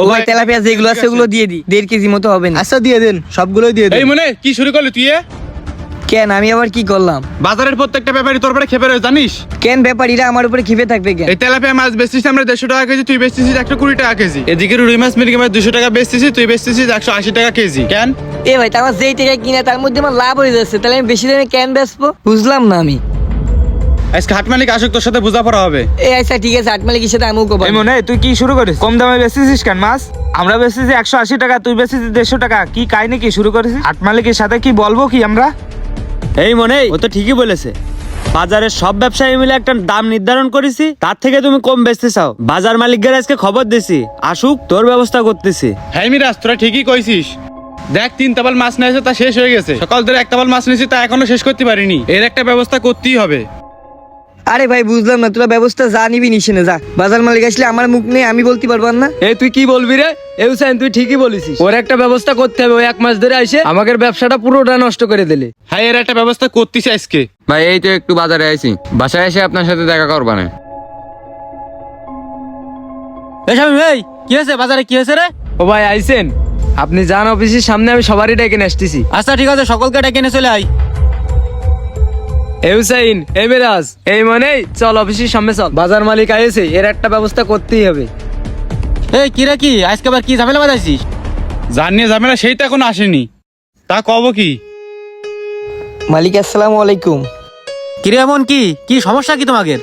ও ভাই। তেলাপিয়া যেগুলো আছে ওগুলো দিয়ে দি দেড় কেজি মতো হবে না। আচ্ছা দিয়ে দেন। সবগুলোই দিয়ে এই মনে কি শুরু করলি তুই? কেন আমি আবার কি করলাম? বাজারের প্রত্যেকটা ব্যাপারী তোর পরে খেপে রয়েছে জানিস? কেন ব্যাপারীরা আমার উপরে খিপে থাকবে কেন? এই তেলাপিয়া মাছ বেচছিস আমরা দেড়শো টাকা কেজি তুই বেচতেছিস একশো কুড়ি টাকা কেজি। এদিকে রুই মাছ মাছ দুশো টাকা বেচতেছিস তুই একশো আশি টাকা কেজি। কেন? এ ভাই যেই টাকা কিনা তার মধ্যে আমার লাভ হয়ে যাচ্ছে। তাহলে আমি বেশি দামে কেন বেচবো? বুঝলাম না আমি। আজকে হাট মালিক আসুক তোর সাথে বোঝাপড়া হবে। এই আচ্ছা ঠিক আছে মালিকের সাথে আমিও কব এই মনে হয় তুই কি শুরু করিস? কম দামে বেচতেছিস কেন মাছ? আমরা বেচতেছি একশো আশি টাকা তুই বেচতেছিস দেড়শো টাকা। কি কাহিনী কি শুরু করেছিস? আট মালিকের সাথে কি বলব কি আমরা? এই মনে ও তো ঠিকই বলেছে। বাজারের সব ব্যবসায়ী মিলে একটা দাম নির্ধারণ করেছি তার থেকে তুমি কম বেচতে চাও। বাজার মালিকদের আজকে খবর দিছি। আসুক তোর ব্যবস্থা করতেছি। হ্যাঁ মিরাজ তোরা ঠিকই কইছিস। দেখ তিন তাবাল মাছ নিয়েছে তা শেষ হয়ে গেছে। সকাল ধরে এক তাবাল মাছ নিয়েছি তা এখনও শেষ করতে পারিনি। এর একটা ব্যবস্থা করতেই হবে। আরে ভাই বুঝলাম না তোরা ব্যবস্থা যা নিবি নিসে না যা। বাজার মালিক আসলে আমার মুখ নেই আমি বলতে পারব না? এই তুই কি বলবি রে? হুসাইন তুই ঠিকই বলেছিস। ওর একটা ব্যবস্থা করতে হবে ওই এক মাস ধরে আমাদের ব্যবসাটা পুরোটা নষ্ট করে দিলে। হ্যাঁ এর একটা ব্যবস্থা করতেছি আজকে। ভাই এই তো একটু বাজারে আইছি। বাসায় এসে আপনার সাথে দেখা করবানে এই স্বামী ভাই কি হয়েছে? বাজারে কি হয়েছে রে? ও ভাই আইসেন আপনি যান অফিসের সামনে আমি সবারই ডেকে নিয়ে আসতেছি। আচ্ছা ঠিক আছে সকলকে ডেকে নিয়ে চলে আই এই হুসাইন এই মেরাজ এই মানে চল অফিসের সামনে চল। বাজার মালিক আইছে এর একটা ব্যবস্থা করতেই হবে। এই কি রে কি? আজকে আবার কি ঝামেলা বাজাইছিস জানিয়ে না সেই তো এখন আসেনি। তা কব কি? মালিক আসসালামু আলাইকুম। কি রে এমন কি? কি সমস্যা কি তোমাদের?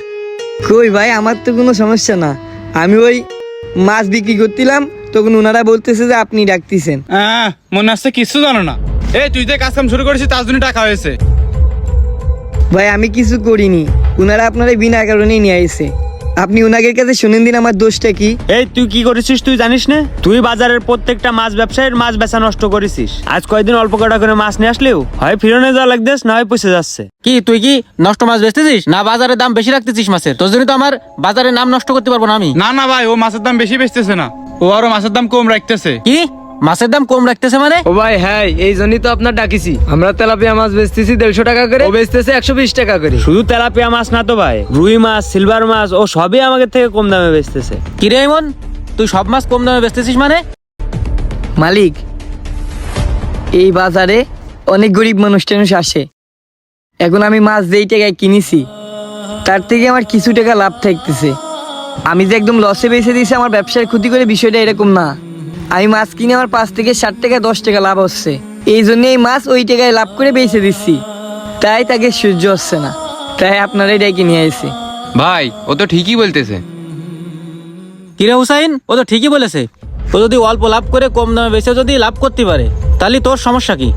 কই ভাই আমার তো কোনো সমস্যা না। আমি ওই মাছ বিক্রি করছিলাম তখন ওনারা বলতেছে যে আপনি ডাকতেছেন। হ্যাঁ মনে আসছে কিছু জানো না। এই তুই যে কাজ কাম শুরু করেছিস তার জন্য টাকা হয়েছে। ভাই আমি কিছু করিনি। ওনারা আপনারা বিনা কারণেই নিয়ে আইছে। আপনি ওনাদের কাছে শুনেন দিন আমার দোষটা কি? এই তুই কি করেছিস তুই জানিস না? তুই বাজারের প্রত্যেকটা মাছ ব্যবসায়ীর মাছ বেচা নষ্ট করেছিস। আজ কয়েকদিন অল্প কটা করে মাছ নিয়ে আসলেও হয় ফিরনে যাওয়া লাগতেস না হয় পয়সা যাচ্ছে। কি তুই কি নষ্ট মাছ বেচতেছিস? না বাজারের দাম বেশি রাখতেছিস মাছের? তোর জন্য তো আমার বাজারের নাম নষ্ট করতে পারব না আমি। না না ভাই ও মাছের দাম বেশি বেচতেছে না। ও আরও মাছের দাম কম রাখতেছে। কি? মাছের দাম কম রাখতেছে মানে? ও ভাই হ্যাঁ এই জন্যই তো আপনার ডাকিছি। আমরা তেলাপিয়া মাছ বেচতেছি দেড়শো টাকা করে ও বেচতেছে একশো বিশ টাকা করে। শুধু তেলাপিয়া মাছ না তো ভাই রুই মাছ সিলভার মাছ ও সবই আমাদের থেকে কম দামে বেচতেছে। কি রে এমন তুই সব মাছ কম দামে বেচতেছিস মানে? মালিক এই বাজারে অনেক গরিব মানুষ টানুষ আসে। এখন আমি মাছ যেই টাকায় কিনেছি তার থেকে আমার কিছু টাকা লাভ থাকতেছে। আমি যে একদম লসে বেঁচে দিয়েছি আমার ব্যবসার ক্ষতি করে বিষয়টা এরকম না। আমি মাছ কিনে আমার পাঁচ থেকে ষাট টাকা দশ টাকা লাভ হচ্ছে। এই জন্য এই মাছ ওই টাকায় লাভ করে বেঁচে দিচ্ছি। তাই তাকে সহ্য হচ্ছে না। তাই আপনারাই এটাই কিনে আসি ভাই ও তো ঠিকই বলতেছে। কিরে হুসাইন ও তো ঠিকই বলেছে। ও যদি অল্প লাভ করে কম দামে বেচে যদি লাভ করতে পারে তাহলে তোর সমস্যা কি?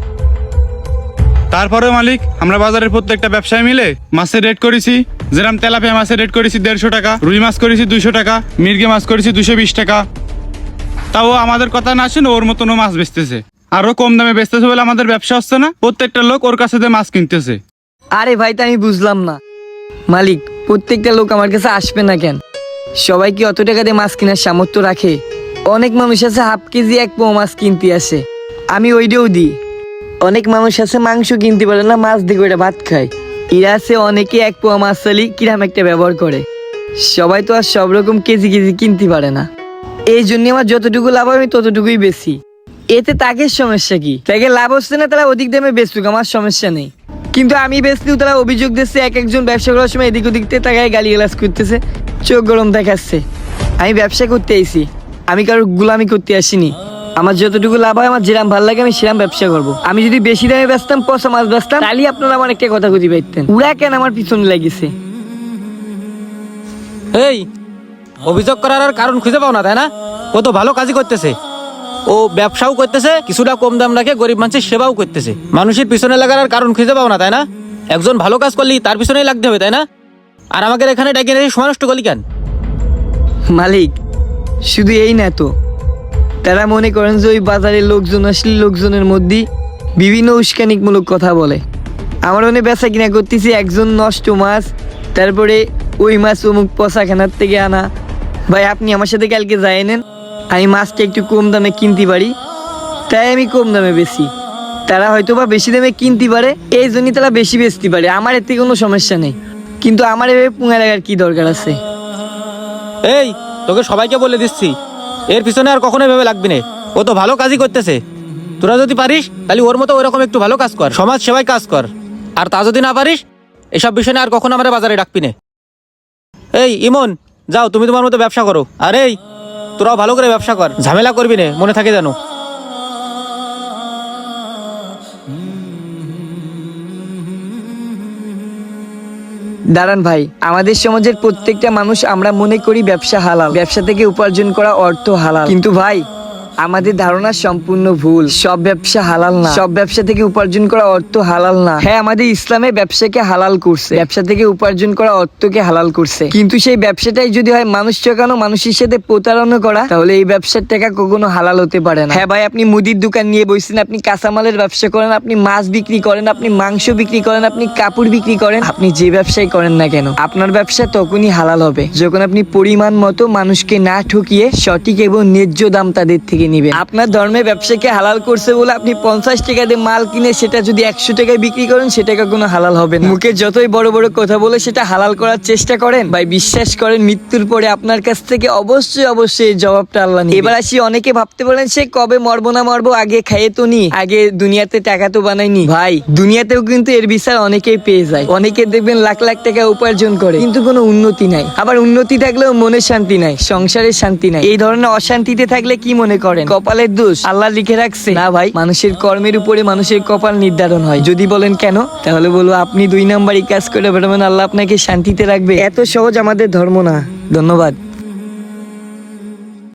তারপরে মালিক আমরা বাজারের প্রত্যেকটা ব্যবসায় মিলে মাছের রেট করেছি। যেরাম তেলাপিয়া মাছের রেট করেছি দেড়শো টাকা রুই মাছ করেছি দুইশো টাকা মির্গে মাছ করেছি দুশো বিশ টাকা। তাও আমাদের কথা না শুনে ওর মতনও মাছ বেচতেছে। আরও কম দামে বেচতেছে বলে আমাদের ব্যবসা হচ্ছে না, প্রত্যেকটা লোক ওর কাছে মাছ কিনতেছে। আরে ভাই, তা আমি বুঝলাম না। মালিক, প্রত্যেকটা লোক আমার কাছে আসবে না কেন? সবাই কি অত টাকা দিয়ে মাছ কেনার সামর্থ্য রাখে? অনেক মানুষ আছে হাফ কেজি এক পোয়া মাছ কিনতে আসে। আমি ওইটাও দিই। অনেক মানুষ আছে মাংস কিনতে পারে না, মাছ দিয়ে ওইটা ভাত খায়। এরা আছে অনেকে এক পোয়া মাছ চালি কিরাম একটা ব্যবহার করে। সবাই তো আর সব রকম কেজি কেজি কিনতে পারে না। এই জন্য আমার যতটুকু লাভ আমি ততটুকুই বেশি এতে তাকে সমস্যা কি? তাকে লাভ হচ্ছে না, তারা অধিক দামে বেচুক, আমার সমস্যা নেই। কিন্তু আমি বেচলেও তারা অভিযোগ দিচ্ছে, এক একজন ব্যবসা করার সময় এদিক ওদিক থেকে তাকে গালি গালাজ করতেছে, চোখ গরম দেখাচ্ছে। আমি ব্যবসা করতে আইছি, আমি কারোর গুলামি করতে আসিনি। আমার যতটুকু লাভ হয়, আমার যেরাম ভালো লাগে, আমি সেরাম ব্যবসা করব। আমি যদি বেশি দামে বেচতাম পয়সা মাছ বেচতাম, তাহলে আপনারা আমার একটা কথা কতি পাইতেন উড়া কেন আমার পিছনে লাগিছে? এই অভিযোগ করার আর কারণ খুঁজে পাও না, তাই না? ও তো ভালো কাজই করতেছে। ও ব্যবসাও করতেছে, কিছুটা কম দাম রাখে, গরিব মানুষের সেবাও করতেছে। মানুষের পিছনে লাগার আর কারণ খুঁজে পাও না, তাই না? একজন ভালো কাজ করলি তার পিছনেই লাগতে হবে, তাই না? আর আমাদের এখানে ডেকে রেখে সময় নষ্ট করলি কেন? মালিক, শুধু এই না তো। তারা মনে করেন যে ওই বাজারের লোকজন আসলে লোকজনের মধ্যে বিভিন্ন উস্কানিকমূলক কথা বলে। আমার মনে বেচা কিনা করতেছি একজন নষ্ট মাছ, তারপরে ওই মাছ অমুক পচাখানার থেকে আনা। ভাই, আপনি আমার সাথে কালকে যাই নেন। আমি মাছটা একটু কম দামে কিনতে পারি। তাই আমি কম দামে বেশি তারা হয়তো বা বেশি দামে কিনতে পারে, এই জন্যই তারা বেশি বেচতে পারে। আমার এতে কোনো সমস্যা নেই। কিন্তু আমার এভাবে পুঙা লাগার কি দরকার আছে? এই, তোকে সবাইকে বলে দিচ্ছি, এর পিছনে আর কখনোই ভেবে লাগবি না। ও তো ভালো কাজই করতেছে। তোরা যদি পারিস, তাহলে ওর মতো ওরকম একটু ভালো কাজ কর। সমাজ সেবায় কাজ কর। আর তা যদি না পারিস, এসব বিষয় নিয়ে আর কখনো আমরা বাজারে ডাকবি না। এই, ইমন যাও, তুমি তোমার মতো ব্যবসা করো। আর এই, তোরাও ভালো করে ব্যবসা কর। ঝামেলা করবি না, মনে থাকে জানো দাঁড়ান ভাই, আমাদের সমাজের প্রত্যেকটা মানুষ আমরা মনে করি ব্যবসা হালাল। ব্যবসা থেকে উপার্জন করা অর্থ হালাল। কিন্তু ভাই আমাদের ধারণা সম্পূর্ণ ভুল। সব ব্যবসা হালাল না। সব ব্যবসা থেকে উপার্জন করা অর্থ হালাল না। হ্যাঁ আমাদের ইসলামে ব্যবসাকে হালাল করছে। ব্যবসা থেকে উপার্জন করা অর্থকে হালাল করছে। কিন্তু সেই ব্যবসাটাই যদি হয় মানুষ ঠকানো, মানুষের সাথে প্রতারণা করা, তাহলে এই ব্যবসার টাকা কখনো হালাল হতে পারে না। হ্যাঁ ভাই, আপনি মুদির দোকান নিয়ে বসছেন আপনি কাঁচামালের ব্যবসা করেন, আপনি মাছ বিক্রি করেন, আপনি মাংস বিক্রি করেন, আপনি কাপড় বিক্রি করেন, আপনি যে ব্যবসায় করেন না কেন, আপনার ব্যবসা তখনই হালাল হবে। যখন আপনি পরিমাণ মতো মানুষকে না ঠকিয়ে সঠিক এবং ন্যায্য দাম তাদের থেকে নিবেন। আপনার ধর্মে ব্যবসাকে হালাল করছে বলে আপনি পঞ্চাশ টাকা দিয়ে মাল কিনে সেটা যদি একশো টাকায় বিক্রি করেন সেটাকে কোনো হালাল হবে না? মুখে যতই বড় বড় কথা বলে সেটা হালাল করার চেষ্টা করেন। ভাই বিশ্বাস করেন মৃত্যুর পরে আপনার কাছ থেকে অবশ্যই অবশ্যই জবাবটা আল্লাহ। এবার আসি অনেকে ভাবতে পারেন সে কবে মরবো না মরবো? আগে খাইয়ে তো নি আগে দুনিয়াতে টাকা তো বানাইনি। ভাই দুনিয়াতেও কিন্তু এর বিচার অনেকেই পেয়ে যায়। অনেকে দেখবেন লাখ লাখ টাকা উপার্জন করে কিন্তু কোনো উন্নতি নাই। আবার উন্নতি থাকলেও মনে শান্তি নাই সংসারের শান্তি নাই। এই ধরনের অশান্তিতে থাকলে কি মনে করেন। কপালের দোষ। আল্লাহ লিখে রাখছে। না ভাই। মানুষের কর্মের উপরে মানুষের কপাল নির্ধারণ হয়। যদি বলেন কেন? তাহলে বলব আপনি দুই নাম্বারই কাজ করে বেরোবেন আল্লাহ আপনাকে শান্তিতে রাখবে। এত সহজ আমাদের ধর্ম না। ধন্যবাদ।